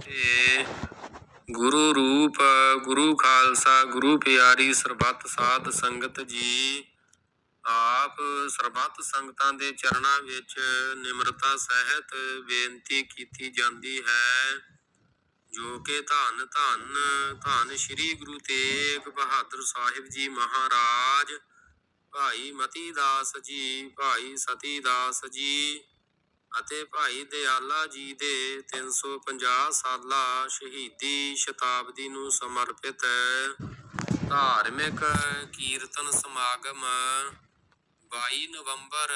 ਤੇ ਗੁਰੂ ਰੂਪ, ਗੁਰੂ ਖਾਲਸਾ, ਗੁਰੂ ਪਿਆਰੀ ਸਰਬੱਤ ਸਾਧ ਸੰਗਤ ਜੀ, ਆਪ ਸਰਬੱਤ ਸੰਗਤਾਂ ਦੇ ਚਰਨਾਂ ਵਿੱਚ ਨਿਮਰਤਾ ਸਹਿਤ ਬੇਨਤੀ ਕੀਤੀ ਜਾਂਦੀ ਹੈ, ਜੋ ਕਿ ਧੰਨ ਧੰਨ ਧੰਨ ਸ੍ਰੀ ਗੁਰੂ ਤੇਗ ਬਹਾਦਰ ਸਾਹਿਬ ਜੀ ਮਹਾਰਾਜ, ਭਾਈ ਮਤੀ ਦਾਸ ਜੀ, ਭਾਈ ਸਤੀ ਦਾਸ ਜੀ ਅਤੇ ਭਾਈ ਦਿਆਲਾ ਜੀ ਦੇ 350 ਸਾਲਾ ਸ਼ਹੀਦੀ ਸ਼ਤਾਬਦੀ ਨੂੰ ਸਮਰਪਿਤ ਧਾਰਮਿਕ ਕੀਰਤਨ ਸਮਾਗਮ 22 ਨਵੰਬਰ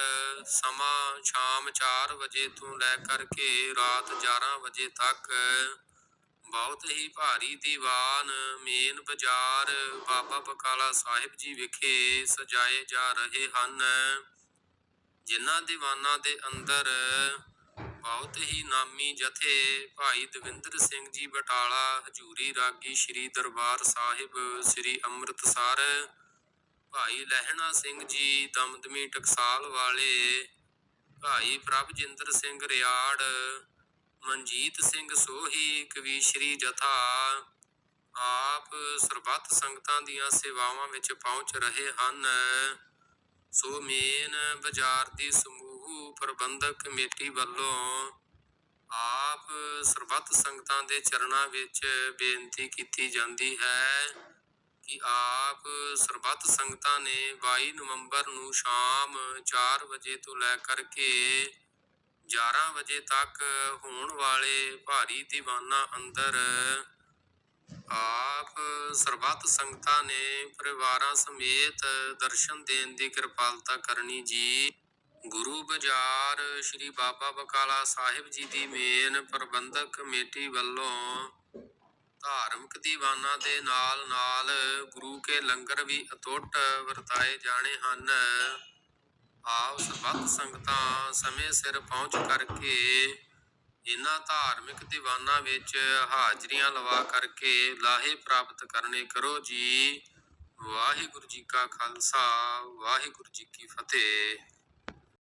ਸਮਾਂ ਸ਼ਾਮ 4 ਵਜੇ ਤੋਂ ਲੈ ਕਰਕੇ ਰਾਤ 11 ਵਜੇ ਤੱਕ ਬਹੁਤ ਹੀ ਭਾਰੀ ਦੀਵਾਨ ਮੇਨ ਬਾਜ਼ਾਰ ਬਾਬਾ ਬਕਾਲਾ ਸਾਹਿਬ ਜੀ ਵਿਖੇ ਸਜਾਏ ਜਾ ਰਹੇ ਹਨ। ਜਿਨ੍ਹਾਂ ਦੀਵਾਨਾਂ ਦੇ ਅੰਦਰ ਬਹੁਤ ਹੀ ਨਾਮੀ ਜਥੇ ਭਾਈ ਦਵਿੰਦਰ ਸਿੰਘ ਜੀ ਬਟਾਲਾ, ਹਜੂਰੀ ਰਾਗੀ ਸ੍ਰੀ ਦਰਬਾਰ ਸਾਹਿਬ, ਸ੍ਰੀ ਅੰਮ੍ਰਿਤਸਰ, ਭਾਈ ਲਹਿਣਾ ਸਿੰਘ ਜੀ, ਦਮਦਮੀ ਟਕਸਾਲ ਵਾਲੇ, ਭਾਈ ਪ੍ਰਭਜਿੰਦਰ ਸਿੰਘ ਰਿਆੜ, ਮਨਜੀਤ ਸਿੰਘ ਸੋਹੀ ਕਵੀਸ਼ਰੀ ਜਥਾ, ਆਪ ਸਰਬੱਤ ਸੰਗਤਾਂ ਦੀਆਂ ਸੇਵਾਵਾਂ ਵਿੱਚ ਪਹੁੰਚ ਰਹੇ ਹਨ। ਸੋ ਮੇਨ ਬਾਜ਼ਾਰ ਦੀ ਸਮੂਹ ਪ੍ਰਬੰਧਕ ਕਮੇਟੀ ਵੱਲੋਂ ਆਪ ਸਰਬੱਤ ਸੰਗਤਾਂ ਦੇ ਚਰਨਾਂ ਵਿੱਚ ਬੇਨਤੀ ਕੀਤੀ ਜਾਂਦੀ ਹੈ ਕਿ ਆਪ ਸਰਬੱਤ ਸੰਗਤਾਂ ਨੇ 22 ਨਵੰਬਰ ਨੂੰ ਸ਼ਾਮ 4 ਵਜੇ ਤੋਂ ਲੈ ਕਰਕੇ 11 ਵਜੇ ਤੱਕ ਹੋਣ ਵਾਲੇ ਭਾਰੀ ਦੀਵਾਨਾਂ ਅੰਦਰ ਆਪ ਸਰਬੱਤ ਸੰਗਤਾਂ ਨੇ ਪਰਿਵਾਰਾਂ ਸਮੇਤ ਦਰਸ਼ਨ ਦੇਣ ਦੀ ਕਿਰਪਾਲਤਾ ਕਰਨੀ ਜੀ। ਗੁਰੂ ਬਾਜ਼ਾਰ ਸ੍ਰੀ ਬਾਬਾ ਬਕਾਲਾ ਸਾਹਿਬ ਜੀ ਦੀ ਮੇਨ ਪ੍ਰਬੰਧਕ ਕਮੇਟੀ ਵੱਲੋਂ ਧਾਰਮਿਕ ਦੀਵਾਨਾਂ ਦੇ ਨਾਲ ਨਾਲ ਗੁਰੂ ਕੇ ਲੰਗਰ ਵੀ ਅਤੁੱਟ ਵਰਤਾਏ ਜਾਣੇ ਹਨ। ਆਪ ਸਰਬੱਤ ਸੰਗਤਾਂ ਸਮੇਂ ਸਿਰ ਪਹੁੰਚ ਕਰਕੇ ਇਹਨਾਂ ਧਾਰਮਿਕ ਦੀਵਾਨਾਂ ਵਿੱਚ ਹਾਜ਼ਰੀਆਂ ਲਵਾ ਕਰਕੇ ਲਾਹੇ ਪ੍ਰਾਪਤ ਕਰਨੇ ਕਰੋ ਜੀ। ਵਾਹਿਗੁਰੂ ਜੀ ਕਾ ਖਾਲਸਾ, ਵਾਹਿਗੁਰੂ ਜੀ ਕੀ ਫਤਿਹ।